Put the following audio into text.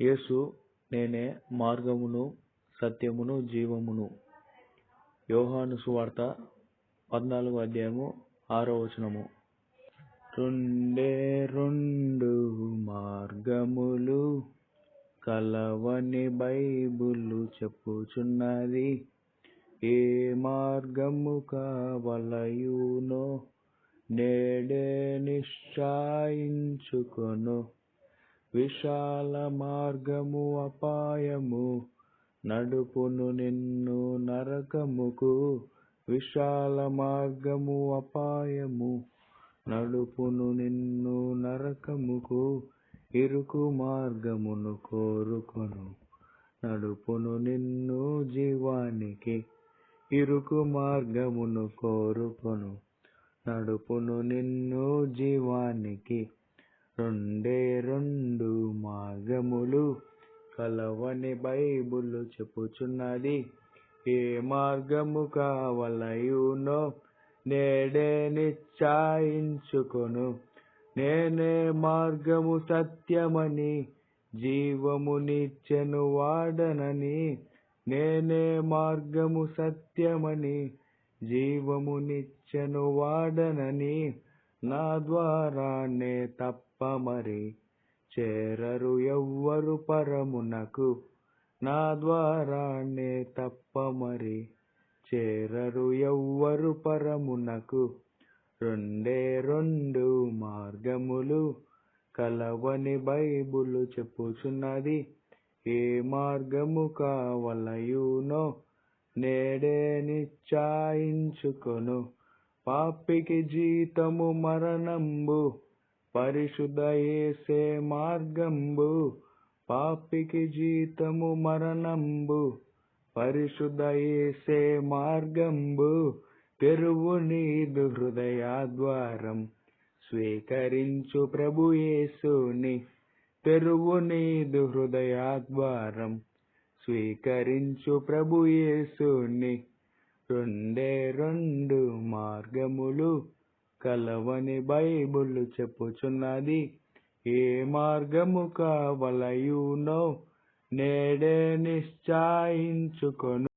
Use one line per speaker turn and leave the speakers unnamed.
యేసు నేనే మార్గమును సత్యమును జీవమును. యోహాను సువార్త పద్నాలుగు అధ్యాయము ఆరో వచనము. రెండే రెండు మార్గములు కలవని బైబులు చెప్పుచున్నది. ఏ మార్గము కావలయునో నేడే నిశ్చయించుకొను. విశాల మార్గము అపాయము నడుపును నిన్ను నరకముకు. విశాల మార్గము అపాయము నడుపును నిన్ను నరకముకు. ఇరుకు మార్గమును కోరుకొను నడుపును నిన్ను జీవానికి. ఇరుకు మార్గమును కోరుకొను నడుపును నిన్ను జీవానికి. రెండే మార్గములు కలవని బైబుల్ చెప్పుచున్నది. ఏ మార్గము కావలయునో నేడే నిశ్చయించుకొను. నేనే మార్గము సత్యమని జీవమునిచ్చెను వాడనని. నేనే మార్గము సత్యమని జీవమునిచ్చెను వాడనని. నా ద్వారానే తప్ప మరి చేరరు ఎవ్వరు పరమునకు. నా ద్వారానే తప్ప మరి చేరరు ఎవ్వరు పరమునకు. రెండే రెండు మార్గములు కలవని బైబులు చెప్పుచున్నది. ఏ మార్గము కావలయునో నేడే నిశ్చయించుకొను. పాపికి జీతము మరణంబు పరిశుద్ధయేసే మార్గంబు పాపికి జీతము మరణంబు. పరిశుద్ధయేసే మార్గంబు తెరువు నీదు హృదయాద్వారం స్వీకరించు ప్రభుయేసుని తెరువు నీదు హృదయాద్వారం స్వీకరించు ప్రభుయేసుని రెండే రెండు మార్గములు కలవని బైబుల్ చెప్పుచున్నది. ఏ మార్గము కావలయునో నేడే నిశ్చయించుకొను.